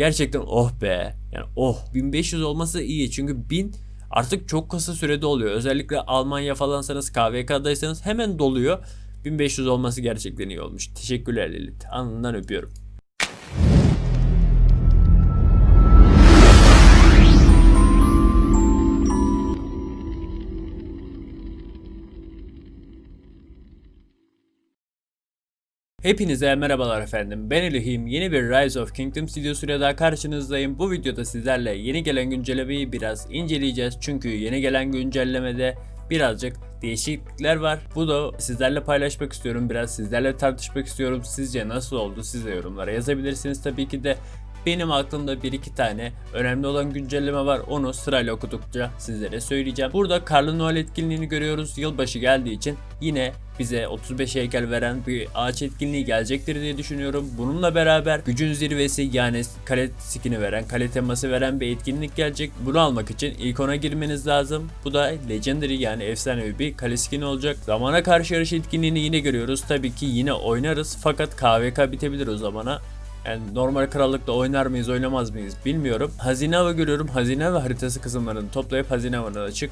gerçekten oh be. Yani oh 1500 olması iyi çünkü 1000 artık çok kısa sürede oluyor. Özellikle Almanya falansanız KVK'daysanız hemen doluyor. 1500 olması gerçekten iyi olmuş. Teşekkürler Lilith. Alnından öpüyorum. Hepinize merhabalar efendim. Ben Elihim. Yeni bir Rise of Kingdoms videosuyla daha karşınızdayım. Bu videoda sizlerle yeni gelen güncellemeyi biraz inceleyeceğiz. Çünkü yeni gelen güncellemede birazcık değişiklikler var. Bu da sizlerle paylaşmak istiyorum. Biraz sizlerle tartışmak istiyorum. Sizce nasıl oldu? Siz de yorumlara yazabilirsiniz. Tabii ki de benim aklımda bir iki tane önemli olan güncelleme var. Onu sırayla okudukça sizlere söyleyeceğim. Burada Karlı Noel etkinliğini görüyoruz. Yılbaşı geldiği için yine bize 35 heykel veren bir ağaç etkinliği gelecektir diye düşünüyorum. Bununla beraber gücün zirvesi yani kale skini veren, kale teması veren bir etkinlik gelecek. Bunu almak için ilk ona girmeniz lazım. Bu da Legendary yani efsanevi bir kale skini olacak. Zamana karşı yarış etkinliğini yine görüyoruz. Tabii ki yine oynarız fakat KVK bitebilir o zamana. Yani normal krallıkta oynar mıyız oynamaz mıyız bilmiyorum. Hazine avı görüyorum. Hazine avı haritası kısımlarını toplayıp hazine avına açık.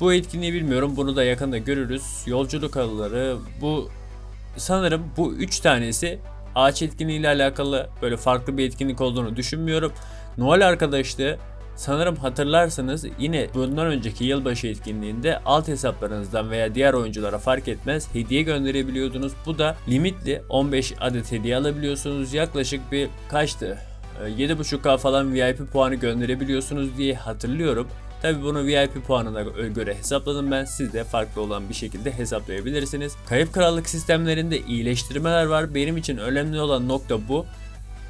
Bu etkinliği bilmiyorum. Bunu da yakında görürüz. Yolculuk halıları. Bu sanırım bu üç tanesi ağaç etkinliği ile alakalı böyle farklı bir etkinlik olduğunu düşünmüyorum. Noel arkadaşlığı sanırım hatırlarsanız yine bundan önceki yılbaşı etkinliğinde alt hesaplarınızdan veya diğer oyunculara fark etmez hediye gönderebiliyordunuz. Bu da limitli 15 adet hediye alabiliyorsunuz. Yaklaşık bir kaçtı? Ee, 7.5K falan VIP puanı gönderebiliyorsunuz diye hatırlıyorum. Tabi bunu VIP puanına göre hesapladım ben. Siz de farklı olan bir şekilde hesaplayabilirsiniz. Kayıp krallık sistemlerinde iyileştirmeler var. Benim için önemli olan nokta bu.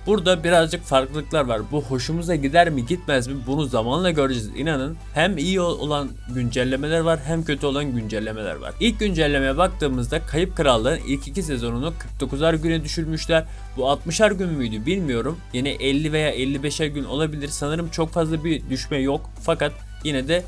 Burada birazcık farklılıklar var. Bu hoşumuza gider mi gitmez mi bunu zamanla göreceğiz. İnanın hem iyi olan güncellemeler var hem kötü olan güncellemeler var. İlk güncellemeye baktığımızda Kayıp Krallığın ilk iki sezonunu 49'ar güne düşürmüşler. Bu 60'ar gün müydü bilmiyorum. Yine 50 veya 55'er gün olabilir. Sanırım çok fazla bir düşme yok. Fakat yine de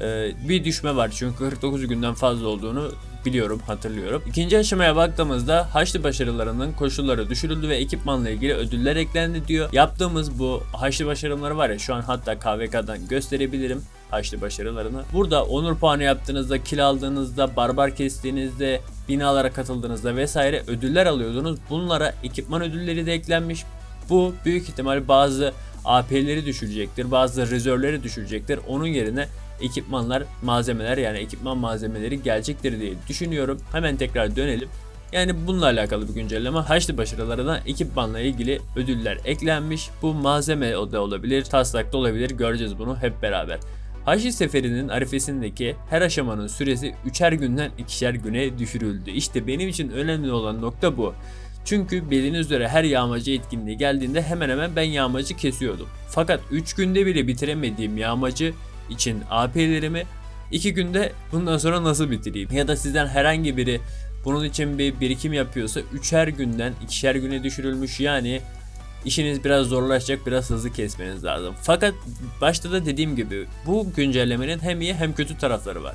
e, bir düşme var. Çünkü 49 günden fazla olduğunu biliyorum, hatırlıyorum. İkinci aşamaya baktığımızda Haçlı başarılarının koşulları düşürüldü ve ekipmanla ilgili ödüller eklendi diyor. Yaptığımız bu Haçlı başarımları var ya şu an hatta KVK'dan gösterebilirim. Haçlı başarılarını. Burada onur puanı yaptığınızda, kil aldığınızda, barbar kestiğinizde, binalara katıldığınızda vesaire ödüller alıyordunuz. Bunlara ekipman ödülleri de eklenmiş. Bu büyük ihtimal bazı AP'leri düşürecektir, bazı rezervleri düşürecektir. Onun yerine ekipmanlar, malzemeler yani ekipman malzemeleri gelecektir diye düşünüyorum. Hemen tekrar dönelim. Yani bununla alakalı bir güncelleme. Haçlı başarılarına ekipmanla ilgili ödüller eklenmiş. Bu malzeme da olabilir, taslak da olabilir. Göreceğiz bunu hep beraber. Haçlı seferinin arifesindeki her aşamanın süresi 3'er günden 2'şer güne düşürüldü. İşte benim için önemli olan nokta bu. Çünkü bildiğiniz üzere her yağmacı etkinliği geldiğinde hemen hemen ben yağmacı kesiyordum. Fakat 3 günde bile bitiremediğim yağmacı için AP'lerimi 2 günde bundan sonra nasıl bitireyim? Ya da sizden herhangi biri bunun için bir birikim yapıyorsa 3'er günden 2'şer güne düşürülmüş yani işiniz biraz zorlaşacak biraz hızlı kesmeniz lazım. Fakat başta da dediğim gibi bu güncellemenin hem iyi hem kötü tarafları var.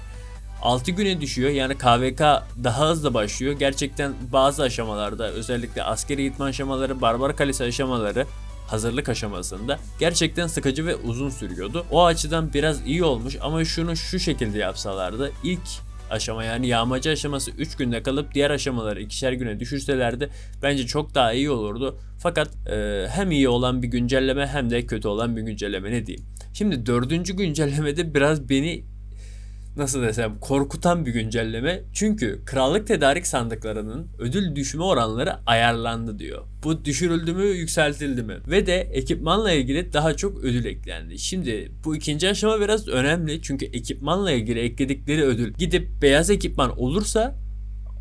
6 güne düşüyor yani KVK daha hızlı başlıyor. Gerçekten bazı aşamalarda özellikle askeri eğitmen aşamaları, barbar kalesi aşamaları hazırlık aşamasında gerçekten sıkıcı ve uzun sürüyordu. O açıdan biraz iyi olmuş ama şunu şu şekilde yapsalardı ilk aşama yani yağmacı aşaması 3 günde kalıp diğer aşamaları ikişer güne düşürselerdi bence çok daha iyi olurdu. Fakat e, hem iyi olan bir güncelleme hem de kötü olan bir güncelleme ne diyeyim. Şimdi dördüncü güncellemede biraz beni nasıl desem korkutan bir güncelleme. Çünkü krallık tedarik sandıklarının ödül düşme oranları ayarlandı diyor. Bu düşürüldü mü yükseltildi mi? Ve de ekipmanla ilgili daha çok ödül eklendi. Şimdi bu ikinci aşama biraz önemli. Çünkü ekipmanla ilgili ekledikleri ödül gidip beyaz ekipman olursa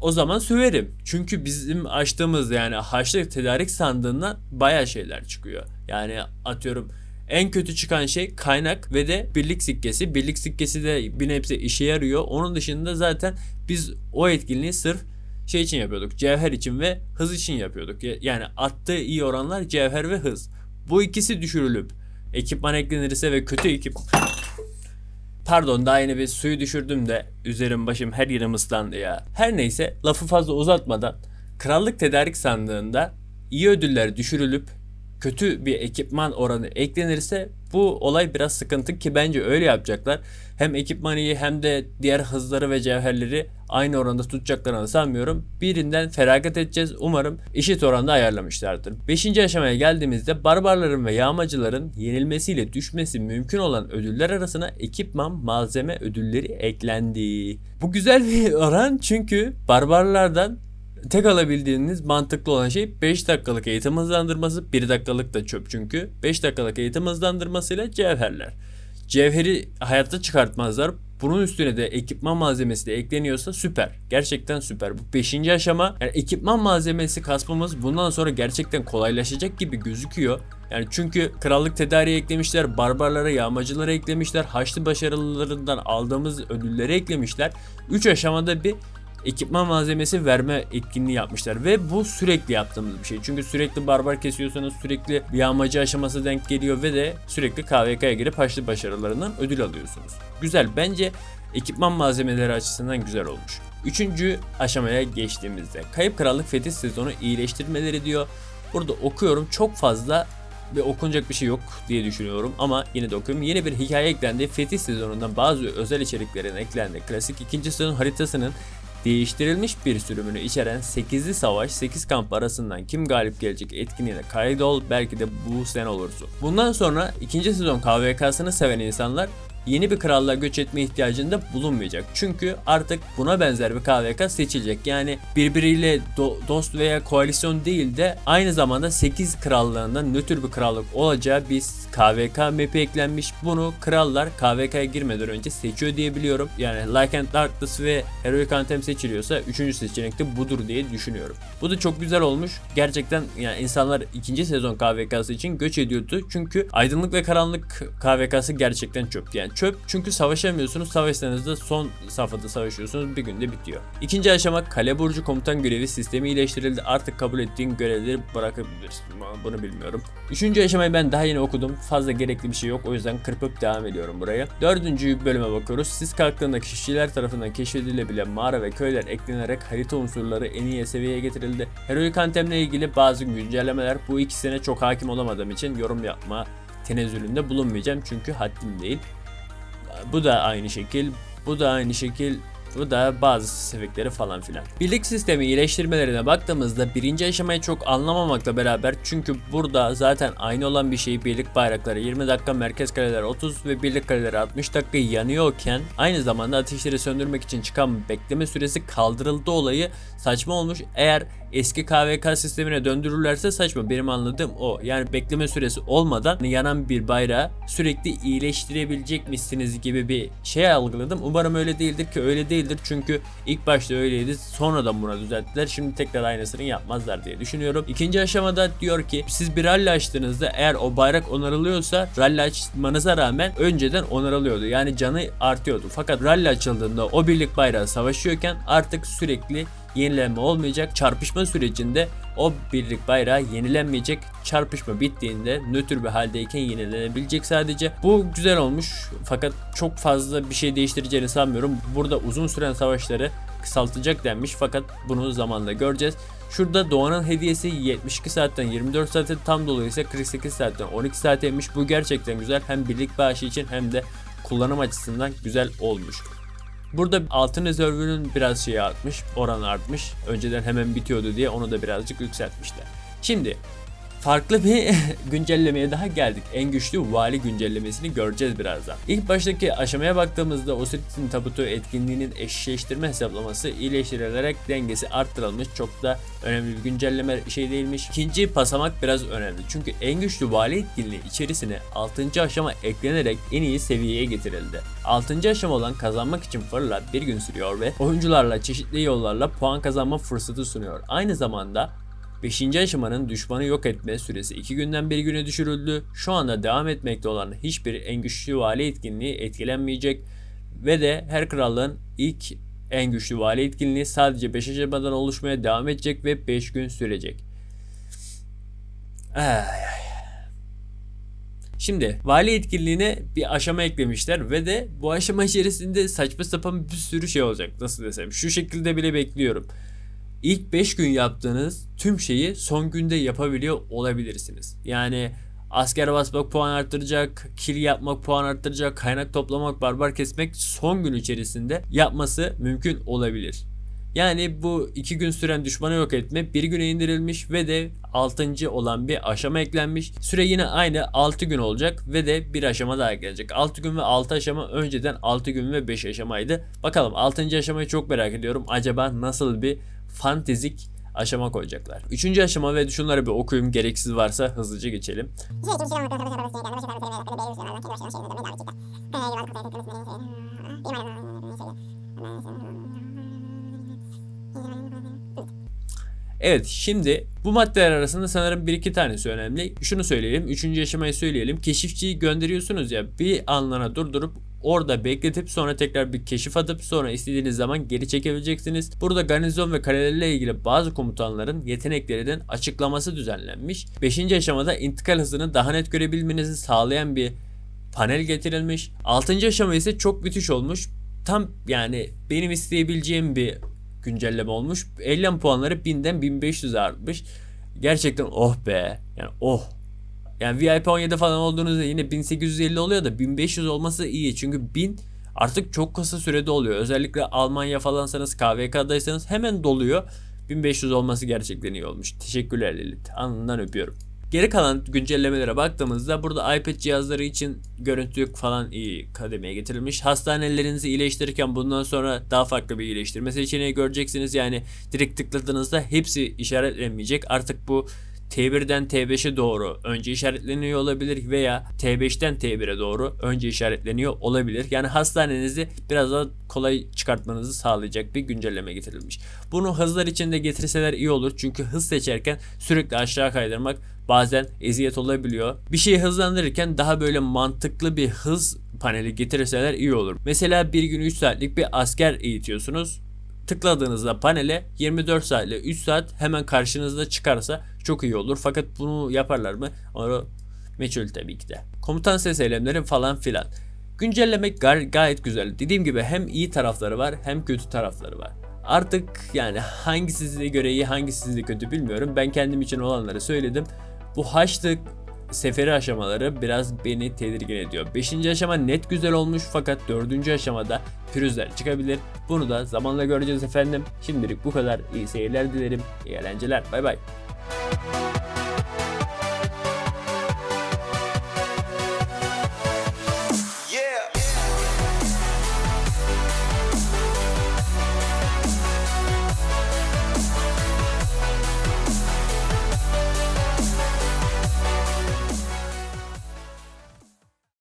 o zaman söverim. Çünkü bizim açtığımız yani haçlık tedarik sandığından baya şeyler çıkıyor. Yani atıyorum en kötü çıkan şey kaynak ve de birlik sikkesi. Birlik sikkesi de bir nebze işe yarıyor. Onun dışında zaten biz o etkinliği sırf şey için yapıyorduk. Cevher için ve hız için yapıyorduk. Yani attığı iyi oranlar cevher ve hız. Bu ikisi düşürülüp ekipman eklenirse ve kötü ekip Pardon daha yeni bir suyu düşürdüm de üzerim başım her yerim ıslandı ya. Her neyse lafı fazla uzatmadan krallık tedarik sandığında iyi ödüller düşürülüp kötü bir ekipman oranı eklenirse bu olay biraz sıkıntı ki bence öyle yapacaklar. Hem ekipmanı iyi hem de diğer hızları ve cevherleri aynı oranda tutacaklarını sanmıyorum. Birinden feragat edeceğiz. Umarım eşit oranda ayarlamışlardır. Beşinci aşamaya geldiğimizde barbarların ve yağmacıların yenilmesiyle düşmesi mümkün olan ödüller arasına ekipman malzeme ödülleri eklendi. Bu güzel bir oran çünkü barbarlardan tek alabildiğiniz mantıklı olan şey 5 dakikalık eğitim hızlandırması, 1 dakikalık da çöp çünkü. 5 dakikalık eğitim hızlandırmasıyla cevherler. Cevheri hayatta çıkartmazlar. Bunun üstüne de ekipman malzemesi de ekleniyorsa süper. Gerçekten süper. Bu 5. aşama. Yani ekipman malzemesi kasmamız bundan sonra gerçekten kolaylaşacak gibi gözüküyor. Yani çünkü krallık tedariği eklemişler, barbarlara, yağmacılara eklemişler, haçlı başarılılarından aldığımız ödülleri eklemişler. 3 aşamada bir ekipman malzemesi verme etkinliği yapmışlar ve bu sürekli yaptığımız bir şey. Çünkü sürekli barbar kesiyorsanız sürekli bir yağmacı aşaması denk geliyor ve de sürekli KVK'ya girip haçlı başarılarından ödül alıyorsunuz. Güzel bence ekipman malzemeleri açısından güzel olmuş. Üçüncü aşamaya geçtiğimizde Kayıp Krallık Fetih sezonu iyileştirmeleri diyor. Burada okuyorum çok fazla ve okunacak bir şey yok diye düşünüyorum ama yine de okuyorum. Yeni bir hikaye eklendi. Fetih sezonundan bazı özel içeriklerin eklendi. Klasik ikinci sezon haritasının değiştirilmiş bir sürümünü içeren 8'li savaş 8 kamp arasından kim galip gelecek etkinliğine kaydol belki de bu sen olursun. Bundan sonra ikinci sezon KVK'sını seven insanlar yeni bir krallığa göç etme ihtiyacında bulunmayacak. Çünkü artık buna benzer bir KVK seçilecek. Yani birbiriyle do- dost veya koalisyon değil de aynı zamanda 8 krallığından nötr bir krallık olacağı bir KVK map'i eklenmiş. Bunu krallar KVK'ya girmeden önce seçiyor diye biliyorum. Yani Like and Darkness ve Heroic Anthem seçiliyorsa 3. seçenek de budur diye düşünüyorum. Bu da çok güzel olmuş. Gerçekten yani insanlar ikinci sezon KVK'sı için göç ediyordu. Çünkü aydınlık ve karanlık KVK'sı gerçekten çöptü. Yani çöp çünkü savaşamıyorsunuz. Savaşsanız da son safhada savaşıyorsunuz. Bir günde bitiyor. İkinci aşama kale burcu komutan görevi sistemi iyileştirildi. Artık kabul ettiğin görevleri bırakabilirsin. Bunu bilmiyorum. Üçüncü aşamayı ben daha yeni okudum. Fazla gerekli bir şey yok. O yüzden kırpıp devam ediyorum buraya. Dördüncü bölüme bakıyoruz. Siz kalktığında kişiler tarafından keşfedilebilen mağara ve köyler eklenerek harita unsurları en iyi seviyeye getirildi. Heroic Anthem'le ilgili bazı güncellemeler bu ikisine çok hakim olamadığım için yorum yapma tenezzülünde bulunmayacağım çünkü haddim değil. Bu da aynı şekil. Bu da aynı şekil. Bu da bazı spesifikleri falan filan. Birlik sistemi iyileştirmelerine baktığımızda birinci aşamayı çok anlamamakla beraber çünkü burada zaten aynı olan bir şey birlik bayrakları 20 dakika merkez kaleler 30 ve birlik kaleleri 60 dakika yanıyorken aynı zamanda ateşleri söndürmek için çıkan bekleme süresi kaldırıldı olayı saçma olmuş. Eğer eski KVK sistemine döndürürlerse saçma. Benim anladığım o. Yani bekleme süresi olmadan yanan bir bayrağı sürekli iyileştirebilecekmişsiniz gibi bir şey algıladım. Umarım öyle değildir ki öyle değildir. Çünkü ilk başta öyleydi. Sonradan buna düzelttiler. Şimdi tekrar aynısını yapmazlar diye düşünüyorum. İkinci aşamada diyor ki siz bir rally açtığınızda eğer o bayrak onarılıyorsa rally açmanıza rağmen önceden onarılıyordu. Yani canı artıyordu. Fakat rally açıldığında o birlik bayrağı savaşıyorken artık sürekli yenilenme olmayacak. Çarpışma sürecinde o birlik bayrağı yenilenmeyecek. Çarpışma bittiğinde nötr bir haldeyken yenilenebilecek sadece. Bu güzel olmuş fakat çok fazla bir şey değiştireceğini sanmıyorum. Burada uzun süren savaşları kısaltacak denmiş fakat bunu zamanla göreceğiz. Şurada Doğan'ın hediyesi 72 saatten 24 saate tam dolayısıyla 48 saatten 12 saate inmiş. Bu gerçekten güzel. Hem birlik bağışı için hem de kullanım açısından güzel olmuş. Burada altın rezervünün biraz şeyi artmış, oran artmış. Önceden hemen bitiyordu diye onu da birazcık yükseltmişler. Şimdi farklı bir güncellemeye daha geldik. En güçlü vali güncellemesini göreceğiz birazdan. İlk baştaki aşamaya baktığımızda Osiris'in tabutu etkinliğinin eşleştirme hesaplaması iyileştirilerek dengesi arttırılmış. Çok da önemli bir güncelleme şey değilmiş. İkinci basamak biraz önemli. Çünkü en güçlü vali etkinliği içerisine 6. aşama eklenerek en iyi seviyeye getirildi. 6. aşama olan kazanmak için fırla bir gün sürüyor ve oyuncularla çeşitli yollarla puan kazanma fırsatı sunuyor. Aynı zamanda 5. aşamanın düşmanı yok etme süresi 2 günden 1 güne düşürüldü. Şu anda devam etmekte olan hiçbir en güçlü vali etkinliği etkilenmeyecek ve de her krallığın ilk en güçlü vali etkinliği sadece 5 aşamadan oluşmaya devam edecek ve 5 gün sürecek. Ay, ay. Şimdi vali etkinliğine bir aşama eklemişler ve de bu aşama içerisinde saçma sapan bir sürü şey olacak. Nasıl desem şu şekilde bile bekliyorum. İlk 5 gün yaptığınız tüm şeyi son günde yapabiliyor olabilirsiniz. Yani asker basmak puan arttıracak, kill yapmak puan arttıracak, kaynak toplamak, barbar kesmek son gün içerisinde yapması mümkün olabilir. Yani bu iki gün süren düşmanı yok etme bir güne indirilmiş ve de 6. olan bir aşama eklenmiş. Süre yine aynı 6 gün olacak ve de bir aşama daha gelecek. 6 gün ve 6 aşama önceden 6 gün ve 5 aşamaydı. Bakalım 6. aşamayı çok merak ediyorum. Acaba nasıl bir fantezik aşama koyacaklar. Üçüncü aşama ve şunları bir okuyayım gereksiz varsa hızlıca geçelim. Evet şimdi bu maddeler arasında sanırım bir iki tanesi önemli. Şunu söyleyelim. Üçüncü aşamayı söyleyelim. Keşifçiyi gönderiyorsunuz ya bir anlana durdurup orada bekletip sonra tekrar bir keşif atıp sonra istediğiniz zaman geri çekebileceksiniz. Burada garnizon ve kalelerle ilgili bazı komutanların yeteneklerinin açıklaması düzenlenmiş. Beşinci aşamada intikal hızını daha net görebilmenizi sağlayan bir panel getirilmiş. Altıncı aşama ise çok müthiş olmuş. Tam yani benim isteyebileceğim bir güncelleme olmuş. 50 puanları 1000'den 1500'e artmış. Gerçekten oh be. Yani oh. Yani VIP 17 falan olduğunuzda yine 1850 oluyor da 1500 olması iyi. Çünkü 1000 artık çok kısa sürede oluyor. Özellikle Almanya falansanız KVK'daysanız hemen doluyor. 1500 olması gerçekten iyi olmuş. Teşekkürler Lilith. Anından öpüyorum. Geri kalan güncellemelere baktığımızda burada iPad cihazları için görüntü falan iyi kademeye getirilmiş. Hastanelerinizi iyileştirirken bundan sonra daha farklı bir iyileştirme seçeneği göreceksiniz. Yani direkt tıkladığınızda hepsi işaretlenmeyecek. Artık bu T1'den T5'e doğru önce işaretleniyor olabilir veya T5'ten T1'e doğru önce işaretleniyor olabilir. Yani hastanenizi biraz daha kolay çıkartmanızı sağlayacak bir güncelleme getirilmiş. Bunu hızlar içinde getirseler iyi olur çünkü hız seçerken sürekli aşağı kaydırmak bazen eziyet olabiliyor. Bir şeyi hızlandırırken daha böyle mantıklı bir hız paneli getirirseler iyi olur. Mesela bir gün 3 saatlik bir asker eğitiyorsunuz tıkladığınızda panele 24 saat ile 3 saat hemen karşınızda çıkarsa çok iyi olur. Fakat bunu yaparlar mı? Onu meçhul tabii ki de. Komutan ses eylemleri falan filan. Güncelleme gay- gayet güzel. Dediğim gibi hem iyi tarafları var hem kötü tarafları var. Artık yani hangisi size göre iyi hangisi size kötü bilmiyorum. Ben kendim için olanları söyledim. Bu haçlık seferi aşamaları biraz beni tedirgin ediyor. 5. aşama net güzel olmuş fakat 4. aşamada pürüzler çıkabilir. Bunu da zamanla göreceğiz efendim. Şimdilik bu kadar. İyi seyirler dilerim. İyi eğlenceler. Bay bay. Bye.